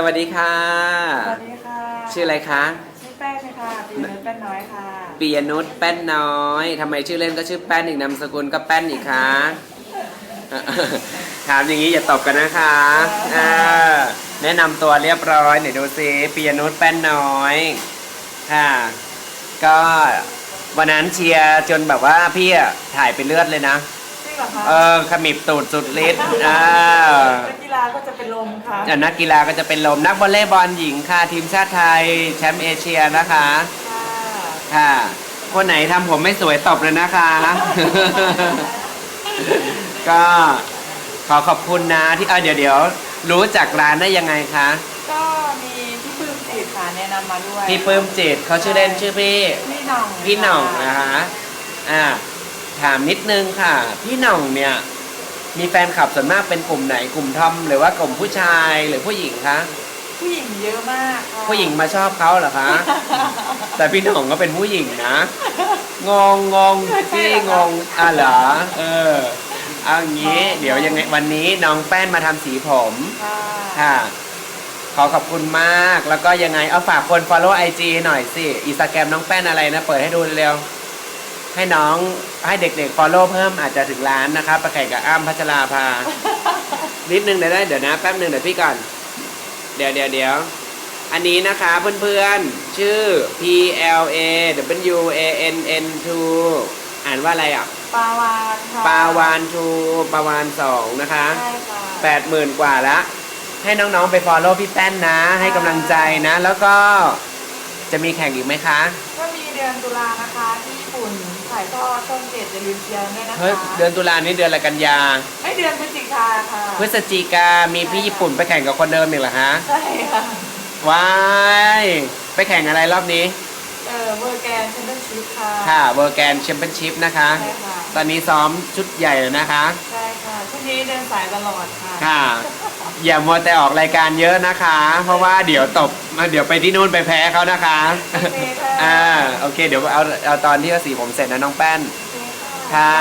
สวัสดีค่ะ สวัสดีค่ะชื่ออะไรคะ ชื่อแป้งเลยค่ะปีเนื้อแป้นน้อยค่ะปียนุชแป้นน้อยทำไมชื่อเล่นก็ชื่อแป้นอีกนามสกุลก็แป้นอีกคะ ถามอย่างนี้อย่าตอบกันนะคะอ่าแนะนำตัวเรียบร้อยหน่อยดูซิปียนุชแป้นน้อยค่ะ ก็วันนั้นเชียร์จนแบบว่าพี่อะถ่ายไปเลือดเลยนะจริง เหรอคะเออขมิบตูดสุดฤทธิ์อ่านักกีฬาก็จะเป็นลมค่ะอะนักกีฬาก็จะเป็นลมนักวอลเลย์บอลหญิงค่ะ ทีมชาติไทยแชมป์เอเชียนะคะ ค่ะค่ะคนไหนทำผมไม่สวยตบเลยนะคะ ก็ขอขอบคุณนะที่เออเดี๋ยวเดี๋ยวรู้จักร้านได้ยังไงคะ ก็มีพี่ปื้มจิตค่ะแนะนำมาด้วยพี่ปื้มจิตเขาชื่อเล่นชื่อพี่ พี่หน่องพี่หน่องนะคะอ่า ถามนิดนึงค่ะ พี่หน่องเนี่ย มีแฟนคลับส่วนมากเป็นกลุ่มไหนกลุ่มทอมหรือว่ากลุ่มผู้ชายหรือผู้หญิงคะผู้หญิงเยอะมากค่ะผู้หญิงมาชอบเขาเหรอคะ แต่พี่หน่องก็เป็นผู้หญิงนะ งงงงพี่งงอะเหรอเออเอาอย่างนี้ เดี๋ยวยังไงวันนี้น้องแป้นมาทำสีผมค่ะค่ะ ขอขอบคุณมากแล้วก็ยังไงเอาฝากคน follow IG หน่อยสิอินสตาแกรมน้องแป้นอะไรนะ เปิดให้ดูเร็วๆ ให้น้องให้เด็กๆ follow เพิ่มอาจจะถึงล้านนะครับประแข่งกับอ้ำพัชราภา นิดนึงเดี๋ยวได้เดี๋ยวนะแป๊บนึงเดี๋ยวพี่ก่อน เดี๋ยวเดี๋ยวเดี๋ยวอันนี้นะคะเพื่อนๆ ชื่อ P L A W A N N 2อ่านว่าอะไรอะปลาวานค่ะปาวานทูปาวานสองนะคะใช่ค่ะแปดหมื่นกว่าละ ให้น้องๆไป follow พี่แป้นนะ ให้กำลังใจนะ แล้วก็จะมีแข่งอีกไหมคะ ก็มี เดือนตุลานะคะ ที่ญี่ปุ่นถ่ายทอดช่องเจ็ดอย่าลืมเชียร์ด้วยนะคะเฮ้ยเดือนตุลานี้เดือนอะไรกันยา ไม่เดือนพฤศจิกาค่ะพฤศจิกามีพี่ญี่ปุ่นไปแข่งกับคนเดิมอีกเหรอฮะใช่ค่ะว้ายไปแข่งอะไรรอบนี้ เออเวอร์แกนแชมเปี้ยนชิพค่ะ ค่ะเวอร์แกนแชมเปี้ยนชิพนะคะ ใช่ค่ะ ตอนนี้ซ้อมชุดใหญ่เลยนะคะ ใช่ค่ะช่วงนี้เดินสายตลอดค่ะ ค่ะ อย่ามัวแต่ออกรายการเยอะนะคะ เพราะว่าเดี๋ยวตบเดี๋ยวไปที่นู่นไปแพ้เขานะคะโอเคค่ะอ่าโอเค เดี๋ยวเอาเอาตอนที่เขาสีผมเสร็จนะน้องแป้นโอเคค่ะ